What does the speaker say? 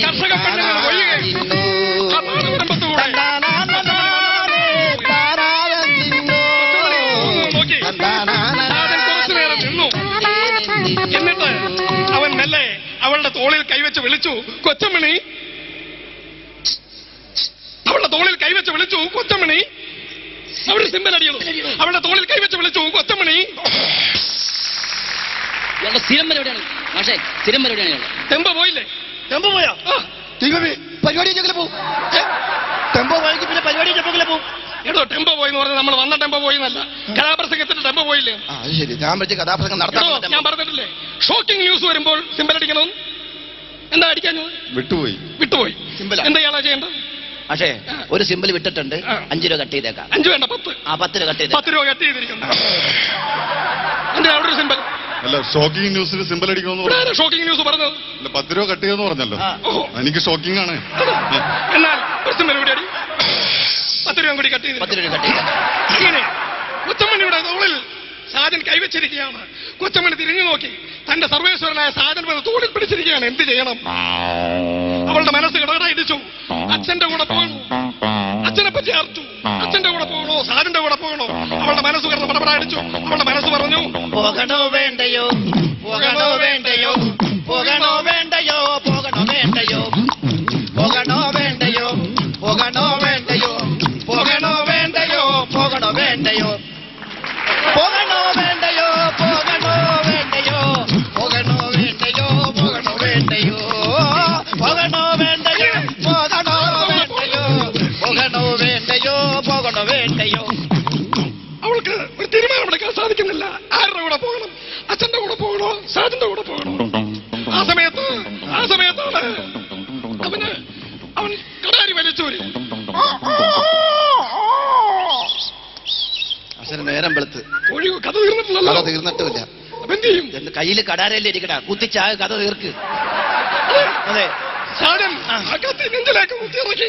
കർഷക പെണ്ണുങ്ങൾ എന്നിട്ട് അവൻ മെല്ലെ അവളുടെ തോളിൽ കൈവച്ച് വിളിച്ചു കൊച്ചമണി അവളുടെ തോളിൽ കൈവച്ച് വിളിച്ചു കൊച്ചമണി അവിടെ സിമ്പൽ അടിയണു. അവളുടെ തോളിൽ കൈവച്ച് വിളിച്ചു കൊത്തമണി ഇയാളുടെ സ്ഥിരം പരിപാടിയാണ് പക്ഷേ സ്ഥിരം പരിപാടിയാണ് ഇയാളുടെ. തെമ്പ പോയില്ലേ? ടെമ്പോ പോയാ? പരിപാടി ചെക്കലെ ടെമ്പോ പോയെങ്കിൽ പിന്നെ പരിപാടി ചെക്കലെ പോ എടോ ടെമ്പോ പോയി എന്ന് പറഞ്ഞാൽ നമ്മൾ വന്ന ടെമ്പോ പോയി എന്നല്ല കലാപ്രസംഗത്തിന്റെ ടെമ്പോ പോയില്ലേ? ആ ശരി. ഞാൻ വെച്ച് കഥാപ്രസംഗം നടത്താൻ ഞാൻ. പറഞ്ഞിട്ടില്ലേ? ഷോക്കിംഗ് ന്യൂസ് വരുമ്പോൾ സിമ്പൽ അടിക്കണം. എന്താ അടിക്കാൻ വിട്ടുപോയി. വിട്ടുപോയി. എന്താ ഇയാളാ ചെയ്യേണ്ടത്? പക്ഷേ ഒരു സിമ്പിൾ വിട്ടിട്ടുണ്ട്. അഞ്ചു രൂപ കട്ട് ചെയ്തേക്കാം. അഞ്ചു വേണ്ട പത്ത്. ആ പത്ത് രൂപ കട്ട് ചെയ്തേക്കാം പത്ത് രൂപ കട്ട് ചെയ്തിരിക്കുന്നു. എന്താ അവിടെ ഒരു സിമ്പിൾ? അല്ല ഷോക്കിംഗ് ന്യൂസിന് സിമ്പിൾ അടിക്കണമെന്ന് പറഞ്ഞു. ഷോക്കിംഗ് ന്യൂസ് പറഞ്ഞത്? അല്ല പത്ത് രൂപ കട്ട് ചെയ്തെന്ന് പറഞ്ഞല്ലോ. എനിക്ക് ഷോക്കിംഗ് ആണ്. എന്നാൽ ഒരു സിമ്പിൾ കൂടി അടി. പത്ത് രൂപ കൂടി കട്ട് പത്ത് ചെയ്ത് രൂപ കട്ട് തോളിൽ സാജൻ കൈവച്ചിരിക്കുകയാണ്. കൊച്ചമ്മണി തിരിഞ്ഞു നോക്കി. തന്റെ സർവേശ്വരനായ സാജൻ തോളിൽ പിടിച്ചിരിക്കുകയാണ്. എന്ത് ചെയ്യണം? അവളുടെ മനസ്സ് കിടകടയിടിച്ചു അച്ഛന്റെ കൂടെ പോകണോ അച്ഛനെ പറ്റി അർത്തു അച്ഛന്റെ കൂടെ പോകണോ സാജന്റെ കൂടെ പോകണോ അവളുടെ മനസ്സ് കിടന്ന് പടപടായിടിച്ചു. അവളുടെ മനസ്സ് പറഞ്ഞു പോകണോ വേണ്ടയോ? പോകണോ വേണ്ടയോ? പോകണോ വേണ്ടയോ? പോകണോ വേണ്ടയോ? പോകണോ വേണ്ടയോ? പോകണോ വേണ്ടയോ? പോകണോ വേണ്ടയോ? പോകണോ വേണ്ടയോ? പോകണോ വേണ്ടയോ? പോകണോ വേണ്ടയോ? അവൾക്ക് ഒരു തീരുമാനമെടുക്കാൻ സാധിക്കുന്നില്ല. ആരുടെ കൂടെ പോകണം? അച്ഛന്റെ കൂടെ പോകണോ? സാജന്റെ കൂടെ പോകണോ? ആ സമയത്ത് ആ സമയത്താണ് അവന് അവൻ കടാരി വലിച്ചൂരി നേരം വെളുത്ത്. കോഴി കഥ തീർന്നിട്ടില്ലല്ലോ. കഥ തീർന്നിട്ടില്ല അപ്പൊ എന്ത് ചെയ്യും? എന്റെ കയ്യിൽ കടാരല്ലേ ഇരിക്കടാ? കുത്തിച്ചായ കഥ തീർക്ക്. അതെ. കത്തി നെഞ്ചിലേക്ക് കുത്തിയിറക്കി